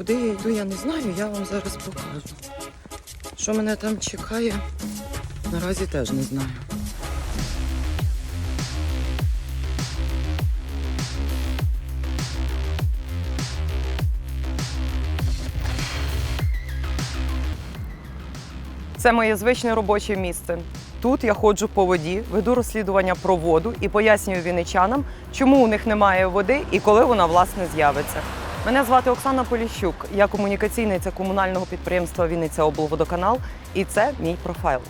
Куди я йду, я не знаю, я вам зараз покажу. Що мене там чекає, наразі теж не знаю. Це моє звичне робоче місце. Тут я ходжу по воді, веду розслідування про воду і пояснюю вінничанам, чому у них немає води і коли вона власне з'явиться. Мене звати Оксана Поліщук. Я комунікаційниця комунального підприємства Вінниця облводоканал, і це мій профайл.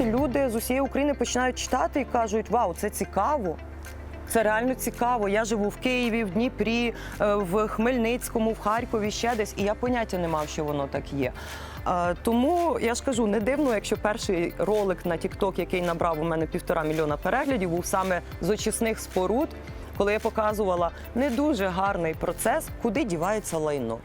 Люди з усієї України починають читати і кажуть: Вау, це цікаво. Це реально цікаво. Я живу в Києві, в Дніпрі, е, в Хмельницькому, в Харкові, ще десь, і я поняття не мав, що воно так є. Е, Тому я ж кажу, не дивно, якщо перший ролик на TikTok, який набрав у мене півтора мільйона переглядів, був саме з очисних споруд, коли я показувала не дуже гарний процес, куди дівається лайно.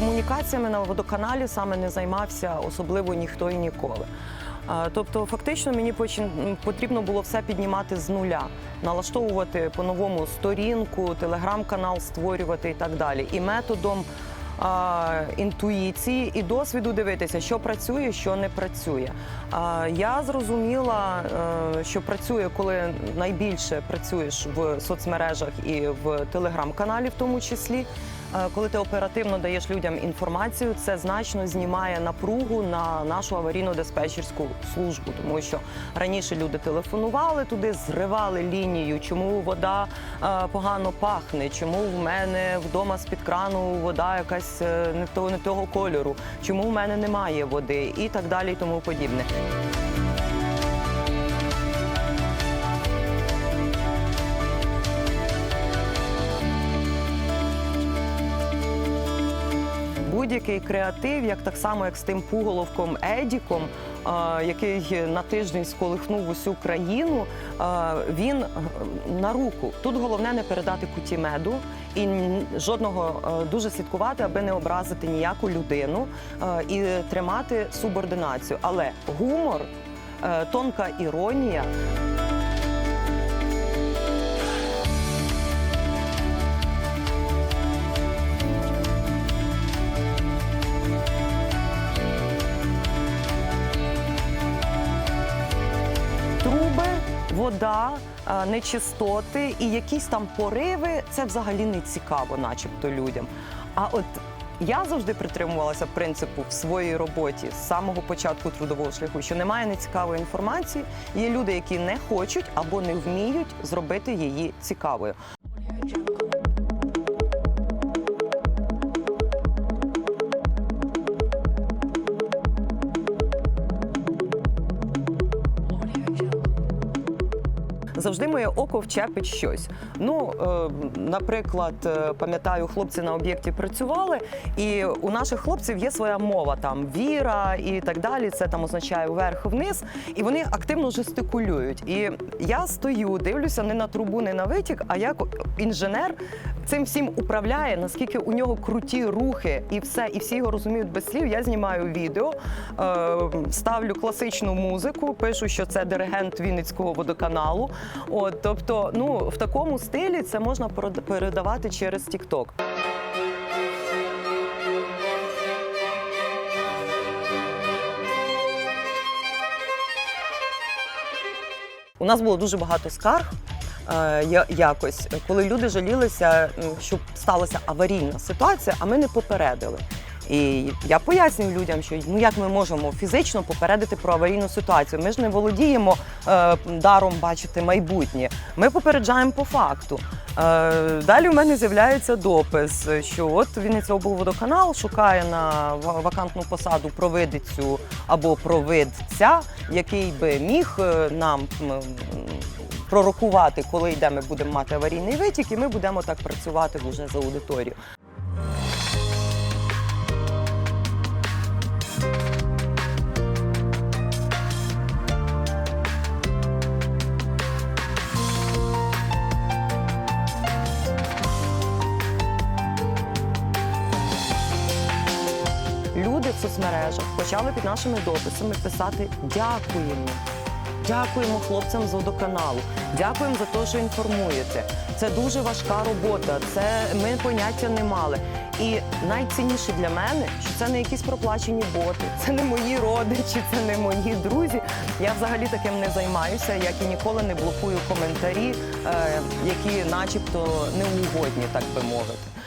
Комунікаціями на водоканалі саме не займався особливо ніхто і ніколи. Тобто, фактично, мені потрібно було все піднімати з нуля, налаштовувати по-новому сторінку, телеграм-канал створювати і так далі. І методом а, інтуїції і досвіду дивитися, що працює, що не працює. А, я зрозуміла, е, що працює, коли найбільше працюєш в соцмережах і в телеграм-каналі, в тому числі. Е, Коли ти оперативно даєш людям інформацію, це значно знімає напругу на нашу аварійно-диспетчерську службу, тому що раніше люди телефонували туди, зривали лінію, чому вода е, погано пахне, чому в мене вдома з під крану вода якась е, не того, не того кольору, чому в мене немає води і так далі, і тому подібне. Будь-який креатив, як так само, як з тим пуголовком Едіком, який на тиждень сколихнув усю країну, він е, на руку. Тут головне не передати куті меду і жодного е, дуже слідкувати, аби не образити ніяку людину е, і тримати субординацію. Але гумор, тонка іронія. Вода, е, нечистоти і якісь там пориви це взагалі не цікаво, начебто людям. А от я завжди притримувалася принципу в своїй роботі з самого початку трудового шляху, що немає нецікавої інформації. Є люди, які не хочуть або не вміють зробити її цікавою. Завжди моє око вчепить щось. Ну, е, наприклад, е, пам'ятаю, хлопці на об'єкті працювали, і у наших хлопців є своя мова, там віра і так далі. Це там означає вверх-вниз, і вони активно жестикулюють. І я стою, дивлюся не на трубу, не на витік, а як інженер цим всім управляє, наскільки у нього круті рухи і все, і всі його розуміють без слів. Я знімаю відео, е, ставлю класичну музику, пишу, що це диригент Вінницького водоканалу. От, тобто, ну в такому стилі це можна перед- передавати через TikTok. У нас було дуже багато скарг. е, Якось, коли люди жалілися, що сталася аварійна ситуація, а ми не попередили. І я пояснюю людям, що ну як ми можемо фізично попередити про аварійну ситуацію. Ми ж не володіємо е, даром бачити майбутнє. Ми попереджаємо по факту. Е, далі у мене з'являється допис, що от Вінниця облводоканал шукає на ва- вакантну посаду провидицю або провидця, який би міг е, нам пророкувати, коли йде, ми будемо мати аварійний витік, і ми будемо так працювати вже за аудиторію. Люди соцмережах почали під нашими дописами писати дякуємо. Дякуємо хлопцям з водоканалу. Дякуємо за те, що інформуєте. Це дуже важка робота. Це ми поняття не мали. І найцінніше для мене, що це не якісь проплачені боти, це не мої родичі, це не мої друзі. Я взагалі таким не займаюся, як і ніколи не блокую коментарі, е, які, начебто, неугодні, так би мовити.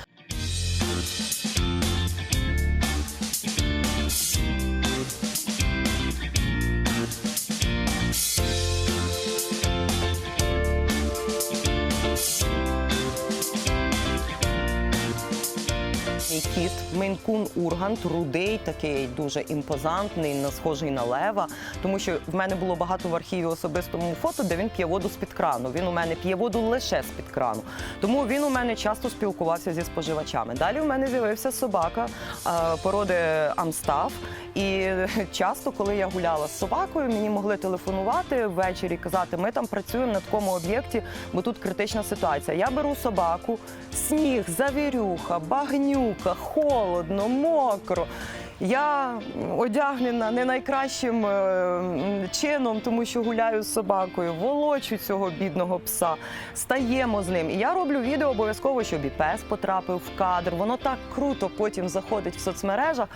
Кіт Мейнкун Ургант, рудий, такий дуже імпозантний, схожий на лева. Тому що в мене було багато в архіві особистому фото, де він п'є воду з-під крану. Він у мене п'є воду лише з-під крану. Тому він у мене часто спілкувався зі споживачами. Далі у мене з'явився собака е, породи Амстаф. І часто, коли я гуляла з собакою, мені могли телефонувати ввечері, казати, ми там працюємо на такому об'єкті, бо тут критична ситуація. Я беру собаку, сніг, завірюха, багнюка, холодно, мокро. Я одягнена не найкращим е, чином, тому що гуляю з собакою, волочу цього бідного пса, стаємо з ним. І я роблю відео обов'язково, щоб і пес потрапив в кадр. Воно так круто потім заходить в соцмережах.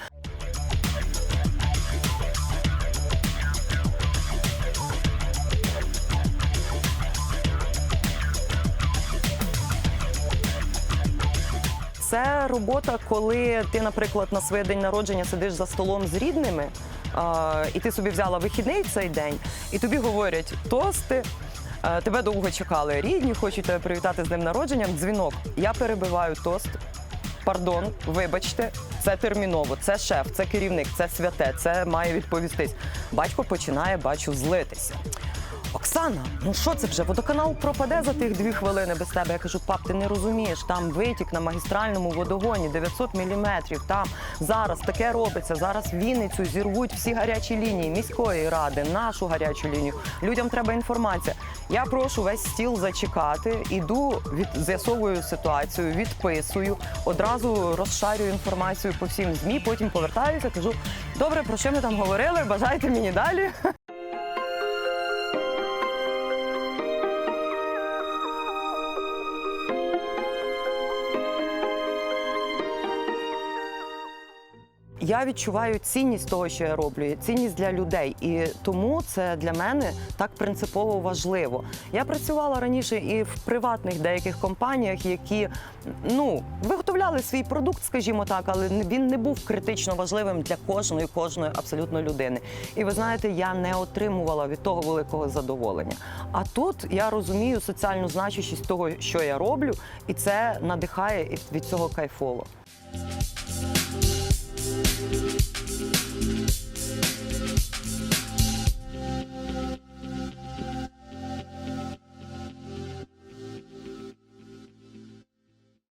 Це робота, коли ти, наприклад, на своє день народження сидиш за столом з рідними, і ти собі взяла вихідний цей день, і тобі говорять тости. е, Тебе довго чекали рідні, хочуть тебе привітати з днем народженням. Дзвінок. Я перебиваю тост. Пардон, вибачте, це терміново, це шеф, це керівник, це святе, це має відповістись. Батько починає, бачу, злитися. Оксана, ну що це вже? Водоканал пропаде за тих дві хвилини без тебе. Я кажу, пап, ти не розумієш, там витік на магістральному водогоні 900 міліметрів. Там зараз таке робиться. Зараз Вінницю зірвуть всі гарячі лінії міської ради, нашу гарячу лінію. Людям треба інформація. Я прошу весь стіл зачекати, іду, від з'ясовую ситуацію, відписую, одразу розшарюю інформацію по всім змі. Потім повертаюся, кажу: добре, про що ми там говорили? Бажайте мені далі. Я відчуваю цінність того, що я роблю, цінність для людей, і тому це для мене так принципово важливо. Я працювала раніше і в приватних деяких компаніях, які ну виготовляли свій продукт, скажімо так, але він не був критично важливим для кожної, кожної абсолютно людини. І ви знаєте, я не отримувала від того великого задоволення. А тут я розумію соціальну значущість того, що я роблю, і це надихає від цього кайфово. Thank you.